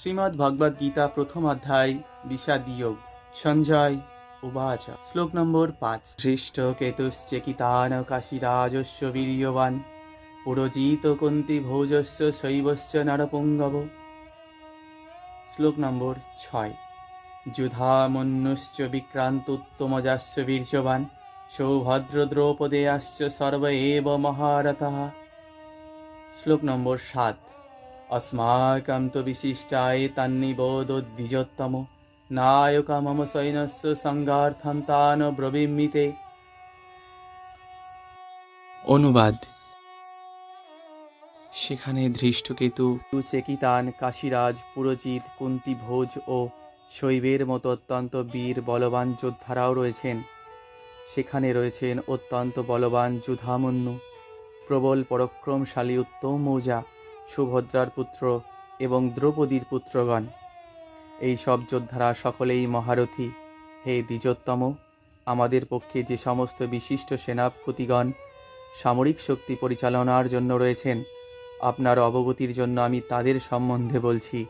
শ্রীমদ্ ভগবদ গীতা প্রথম অধ্যায় বিষাদিয়োগ সঞ্জয় উবাচ। শ্লোক নম্বর পাঁচ। হৃষ্ট কেতুশ্চেকিতান কাশীরাজস্য বীর্যবান, পুরজিত কুন্তি ভোজস্য শৈবস্য নরপুঙ্গব। শ্লোক নম্বর ছয়। যুধামন্যুশ্চ বিক্রান্তোত্তমজাস্য বীর্যবান সৌভদ্র দ্রৌপদেয়াশ্চ সর্ব এব মহারথः। শ্লোক নম্বর সাত। अस्माकं तु विशिष्टाय तन्निबोधोद्विजोत्तम नायक मम सैन्यस्य सङ्गार्थं तान् ব্রবীমিতে অনুবাদ সেখানে ধৃষ্টকেতু চেকিতান কাশীরাজ পুরজিৎ কুন্তি ভোজ ও শৈবের মতো অত্যন্ত বীর বলবান যোদ্ধারাও রয়েছেন সেখানে রয়েছেন অত্যন্ত বলবান যুধামন্যু প্রবল পরাক্রমশালী উত্তম মৌজা সুভদ্রার পুত্র এবং দ্রৌপদীর পুত্রগণ। এই সব যোদ্ধারা সকলেই মহারথী। হে দ্বিজোত্তম, আমাদের পক্ষে যে সমস্ত বিশিষ্ট সেনাপতিগণ সামরিক শক্তি পরিচালনার জন্য রয়েছেন, আপনার অবগতির জন্য আমি তাদের সম্বন্ধে বলছি।